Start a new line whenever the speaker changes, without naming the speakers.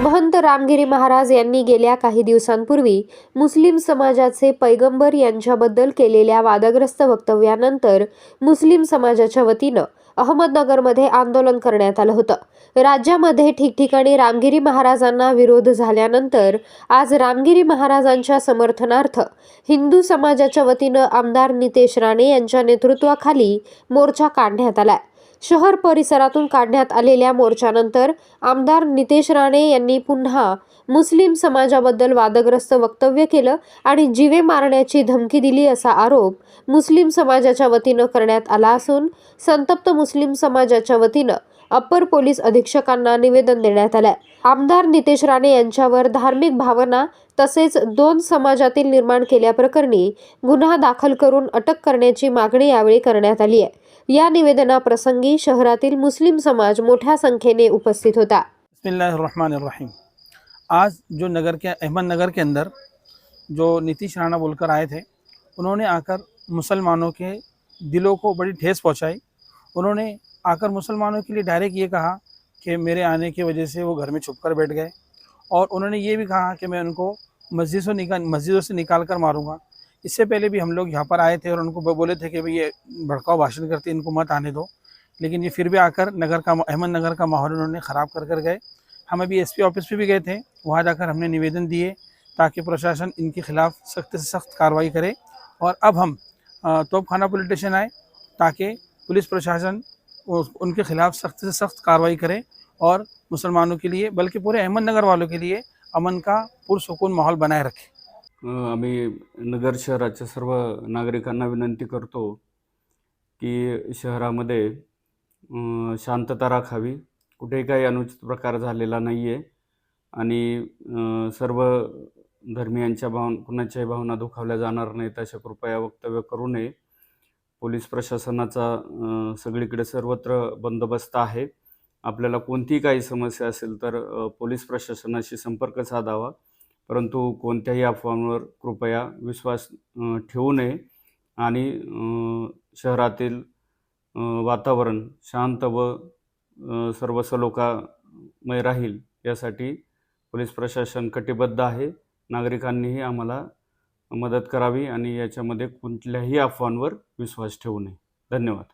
महंत रामगिरी महाराज यांनी गेल्या काही दिवसांपूर्वी मुस्लिम समाजाचे पैगंबर यांच्याबद्दल केलेल्या वादग्रस्त वक्तव्यानंतर मुस्लिम समाजाच्या वतीनं अहमदनगरमध्ये आंदोलन करण्यात आलं होतं. राज्यामध्ये ठिकठिकाणी रामगिरी महाराजांना विरोध झाल्यानंतर आज रामगिरी महाराजांच्या समर्थनार्थ हिंदू समाजाच्या वतीनं आमदार नितेश राणे यांच्या नेतृत्वाखाली मोर्चा काढण्यात आलाय. शहर परिसरातून काढण्यात आलेल्या मोर्चानंतर आमदार नितेश राणे यांनी पुन्हा मुस्लिम समाजाबद्दल वादग्रस्त वक्तव्य केलं आणि जीवे मारण्याची धमकी दिली असा आरोप मुस्लिम समाजाच्या वतीनं करण्यात आला असून संतप्त मुस्लिम समाजाच्या वतीनं अप्पर पोलीस अधीक्षकांना निवेदन देण्यात आलं आमदार नितेश राणे यांच्यावर धार्मिक भावना तसेच दोन समाजातील निर्माण केल्याप्रकरणी गुन्हा दाखल करून अटक करण्याची मागणी यावेळी करण्यात आली आहे. या निवेदनाप्रसंगी शहरातील मुस्लिम समाज मोठ्या संख्येने उपस्थित होता.
आज जो नगर के अहमदनगर के अंदर जो नीतीश राणा बोलकर आए थे उन्होंने आकर मुसलमानों के दिलों को बड़ी ठेस पहुंचाई। उन्होंने आकर मुसलमानों के लिए डायरेक्ट ये कहा कि मेरे आने की वजह से वो घर में छुप कर बैठ गए। और उन्होंने ये भी कहा कि मैं उनको मस्जिद से निकाल मस्जिदों से निकाल कर मारूँगा। इससे पहले भी हम लोग यहाँ पर आए थे और उनको बोले थे कि भाई ये भड़काऊ भाषण करते इनको मत आने दो। लेकिन ये फिर भी आकर नगर का, अहमदनगर का माहौल उन्होंने ख़राब कर कर गए। हम अभी एसपी ऑफ़िस पे भी गए थे। वहाँ जाकर हमने निवेदन दिए ताकि प्रशासन इनके खिलाफ सख्त से सख्त कार्रवाई करे। और अब हम तोपखाना पुलिस स्टेशन आए ताकि पुलिस प्रशासन उनके खिलाफ सख्त से सख्त कार्रवाई करे और मुसलमानों के लिए बल्कि पूरे अहमदनगर वालों के लिए अमन का पुरसकून माहौल बनाए रखे।
आम्ही नगर शहराच्या सर्व नागरिकांना विनंती करतो की शहरामध्ये शांतता राखावी. कुठेही काही अनुचित प्रकार झालेला नाही आहे आणि सर्व धर्मियांच्या भाव कुणाच्याही भावना दुखावल्या जाणार नाहीत अशा कृपया वक्तव्य करू नये. पोलीस प्रशासनाचा सगळीकडे सर्वत्र बंदोबस्त आहे. आपल्याला कोणतीही काही समस्या असेल तर पोलीस प्रशासनाशी संपर्क साधावा. परंतु कोणत्याही अफवांवर कृपया विश्वास ठेवू नये आणि शहरातील वातावरण शांत व सर्व सलोखामय राहील यासाठी पोलीस प्रशासन कटिबद्ध आहे. नागरिकांनीही आम्हाला मदत करावी आणि याच्यामध्ये कुठल्याही अफवांवर विश्वास ठेवू नये. धन्यवाद.